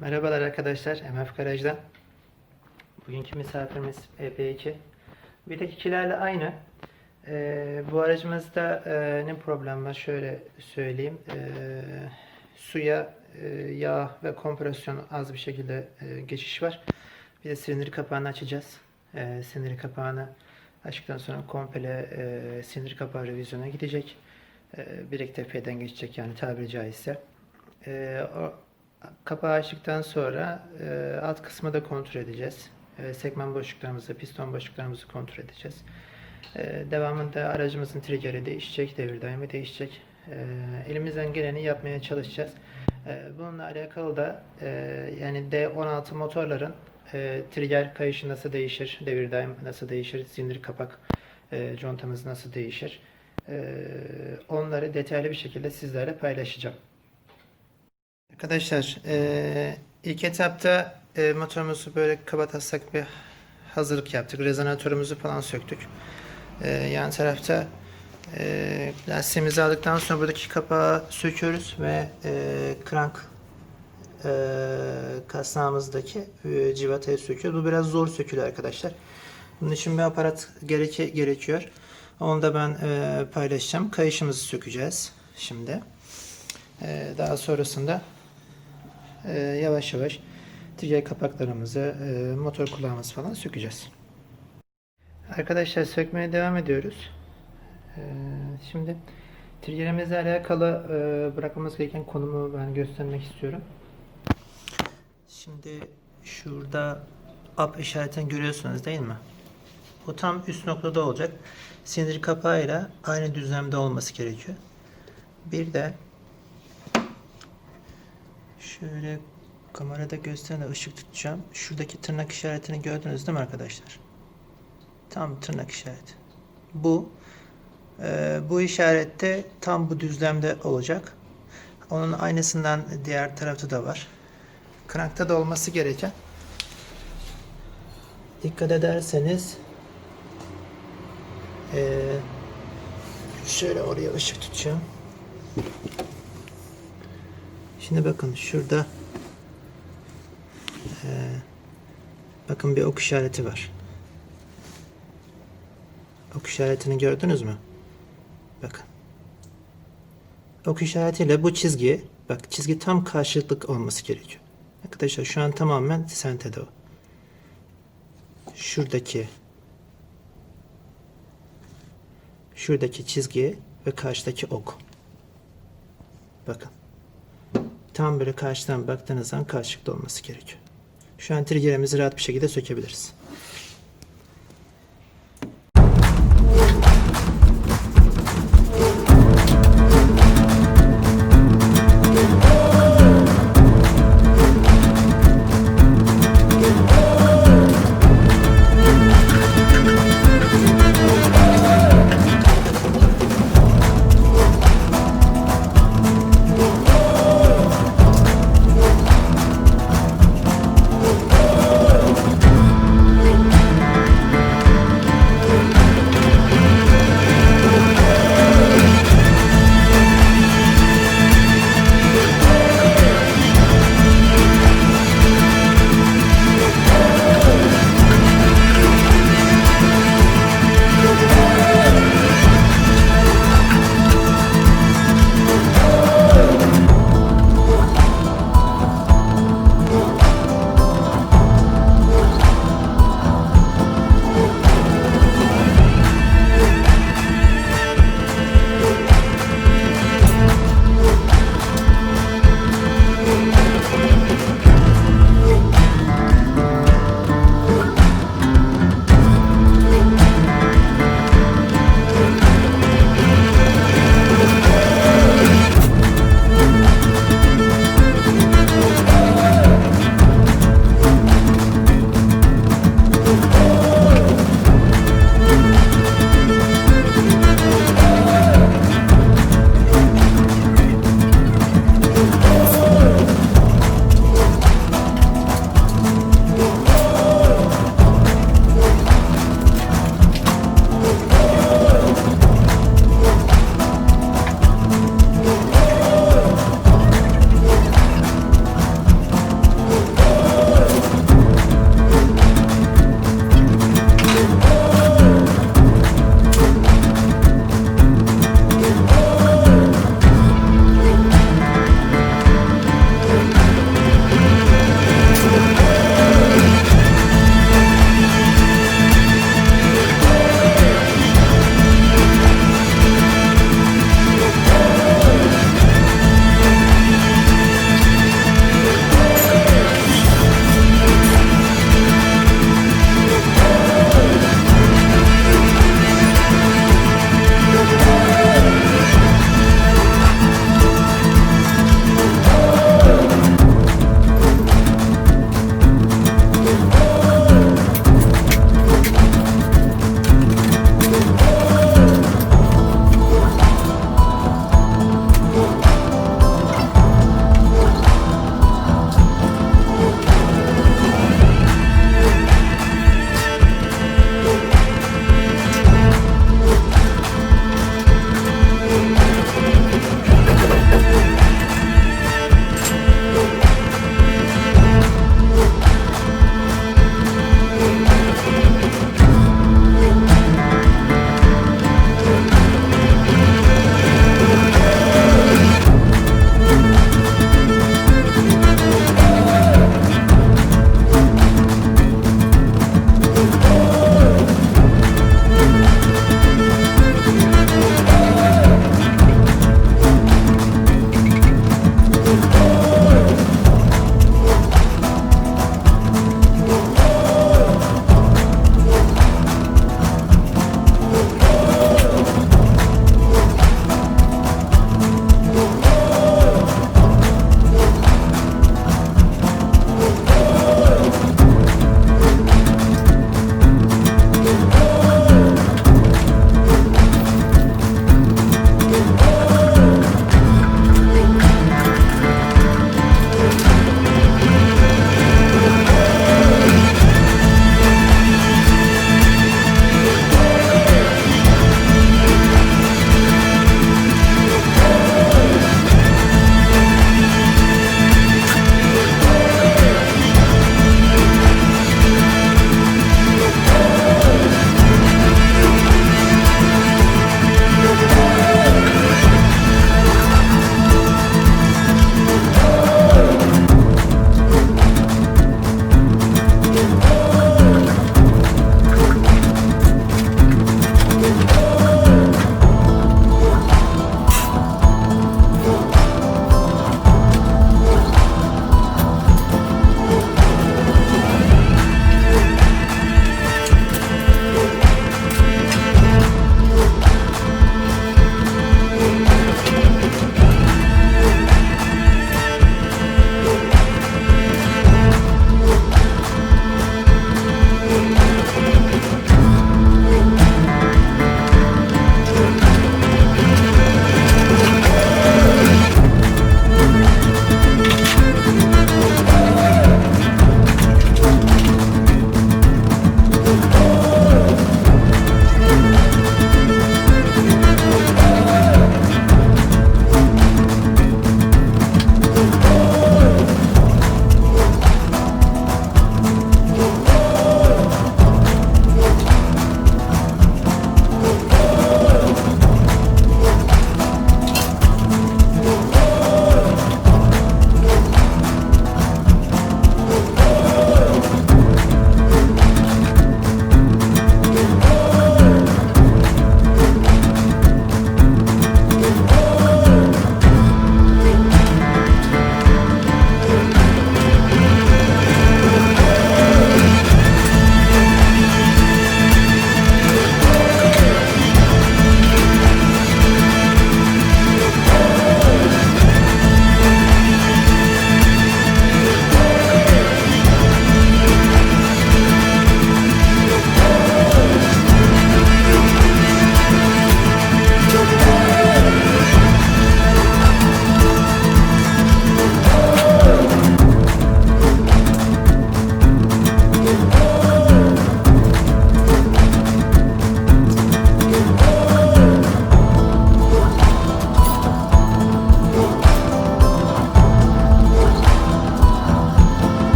Merhabalar arkadaşlar, MF Garaj'dan. Bugünkü misafirimiz EP2. Vidakikilerle aynı. Ee, bu aracımızda e, ne problem var? Şöyle söyleyeyim. Ee, suya e, yağ ve kompresyon az bir şekilde e, geçiş var. Bir de silindir kapağını açacağız. E, silindir kapağını açtıktan sonra komple e, silindir kapağı revizyona gidecek. E, Birek tepeden geçecek yani tabiri caizse. E, o kapağı açtıktan sonra e, alt kısmı da kontrol edeceğiz. E, segment boşluklarımızı, piston boşluklarımızı kontrol edeceğiz. E, devamında aracımızın triggeri değişecek, devir daimi değişecek. E, elimizden geleni yapmaya çalışacağız. E, bununla alakalı da e, yani D16 motorların e, trigger kayışı nasıl değişir, devir daim nasıl değişir, zincir kapak e, contamız nasıl değişir. E, onları detaylı bir şekilde sizlerle paylaşacağım. Arkadaşlar eee, ilk etapta eee, motorumuzu böyle kaba taslak bir hazırlık yaptık. Rezonatörümüzü falan söktük. Eee, yan tarafta eee lastiğimizi aldıktan sonra buradaki kapağı söküyoruz ve eee krank eee kasnağımızdaki eee, civatayı söküyoruz. Bu biraz zor sökülüyor arkadaşlar. Bunun için bir aparat gereke, gerekiyor. Onu da ben eee, paylaşacağım. Kayışımızı sökeceğiz şimdi. Eee, daha sonrasında e, yavaş yavaş trigger kapaklarımızı, e, motor kulağımızı falan sökeceğiz. Arkadaşlar sökmeye devam ediyoruz. E, şimdi triggerimizle alakalı e, bırakmamız gereken konumu ben göstermek istiyorum. Şimdi şurada up işaretini görüyorsunuz değil mi? Bu tam üst noktada olacak. Sinir kapağıyla aynı düzlemde olması gerekiyor. Bir de Şöyle kamerada gösterene ışık tutacağım. Şuradaki tırnak işaretini gördünüz değil mi arkadaşlar? Tam tırnak işareti. Bu e, bu işarette tam bu düzlemde olacak. Onun aynısından diğer tarafta da var. Krankta da olması gereken dikkat ederseniz e, şöyle oraya ışık tutacağım. Şimdi bakın şurada eee, bakın bir ok işareti var. Ok işaretini gördünüz mü? Bakın. Ok işaretiyle bu çizgi bak çizgi tam karşılıklı olması gerekiyor. Arkadaşlar şu an tamamen sentede o. Şuradaki şuradaki çizgi ve karşıdaki ok. Bakın. Tam böyle karşıdan baktığınız zaman karşılıklı olması gerekiyor. Şu an triggerimizi rahat bir şekilde sökebiliriz.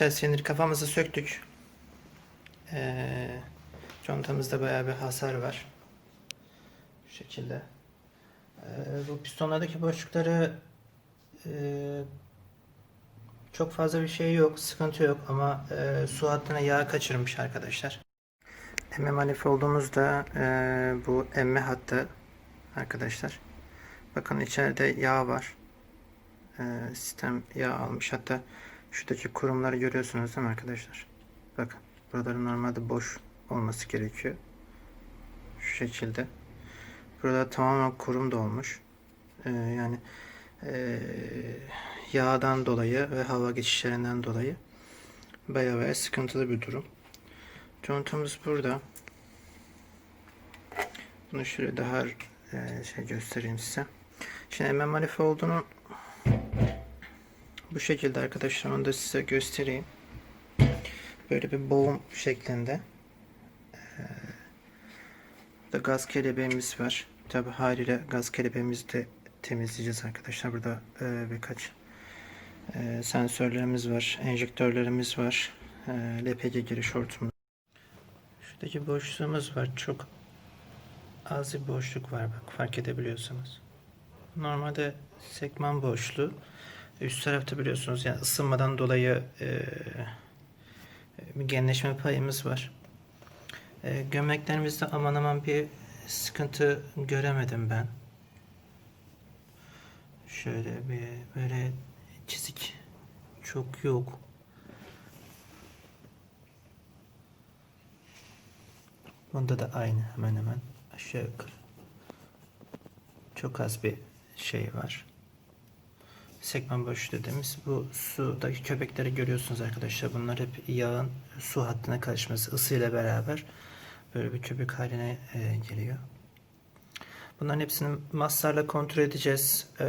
Arkadaşlar sinir kafamızı söktük. Ee, contamızda bayağı bir hasar var. Bu şekilde. Ee, bu pistonlardaki boşlukları e, çok fazla bir şey yok, sıkıntı yok ama e, su hattına yağ kaçırmış arkadaşlar. Emme manifoldumuzda e, bu emme hattı arkadaşlar. Bakın içeride yağ var. E, sistem yağ almış. Hatta şuradaki kurumları görüyorsunuz değil mi arkadaşlar? Bakın buraların normalde boş olması gerekiyor. Şu şekilde. Burada tamamen kurum da olmuş. E, yani e, yağdan dolayı ve hava geçişlerinden dolayı bayağı bayağı sıkıntılı bir durum. Contamız burada. Bunu şöyle daha e, şey göstereyim size. Şimdi MM manifoldunu bu şekilde arkadaşlar onu da size göstereyim. Böyle bir boğum şeklinde. Ee, burada gaz kelebeğimiz var. Tabi haliyle gaz kelebeğimizi de temizleyeceğiz arkadaşlar. Burada e, birkaç e, sensörlerimiz var. Enjektörlerimiz var. E, LPG giriş hortumumuz. Şuradaki boşluğumuz var. Çok az bir boşluk var bak fark edebiliyorsunuz. Normalde sekman boşluğu üst tarafta biliyorsunuz yani ısınmadan dolayı e, bir genleşme payımız var. E, gömleklerimizde aman aman bir sıkıntı göremedim ben. Şöyle bir böyle çizik çok yok. Bunda da aynı hemen hemen aşağı yukarı. Çok az bir şey var. Sekman boşluğu dediğimiz bu sudaki köpekleri görüyorsunuz arkadaşlar. Bunlar hep yağın su hattına karışması ısıyla beraber böyle bir köpük haline e, geliyor. Bunların hepsini maslarla kontrol edeceğiz. E,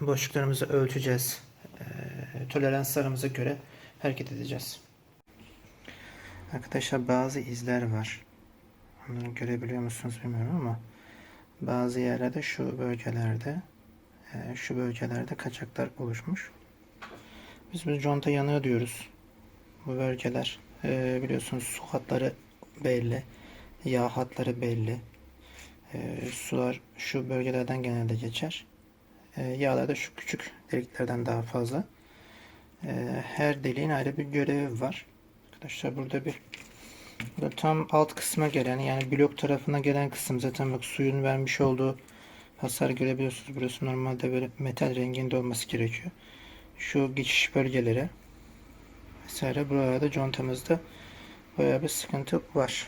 boşluklarımızı ölçeceğiz. E, toleranslarımıza göre hareket edeceğiz. Arkadaşlar bazı izler var. Onları görebiliyor musunuz bilmiyorum ama bazı yerlerde şu bölgelerde şu bölgelerde kaçaklar oluşmuş. Biz bu conta yanığı diyoruz. Bu bölgeler e, biliyorsunuz su hatları belli. Yağ hatları belli. E, sular şu bölgelerden genelde geçer. Yağlar da şu küçük deliklerden daha fazla. Her deliğin ayrı bir görevi var. Arkadaşlar burada bir Burada tam alt kısma gelen yani blok tarafına gelen kısım zaten bak suyun vermiş olduğu hasar görebiliyorsunuz. Burası normalde böyle metal renginde olması gerekiyor. Şu geçiş bölgeleri vesaire buralarda contamızda bayağı bir sıkıntı var.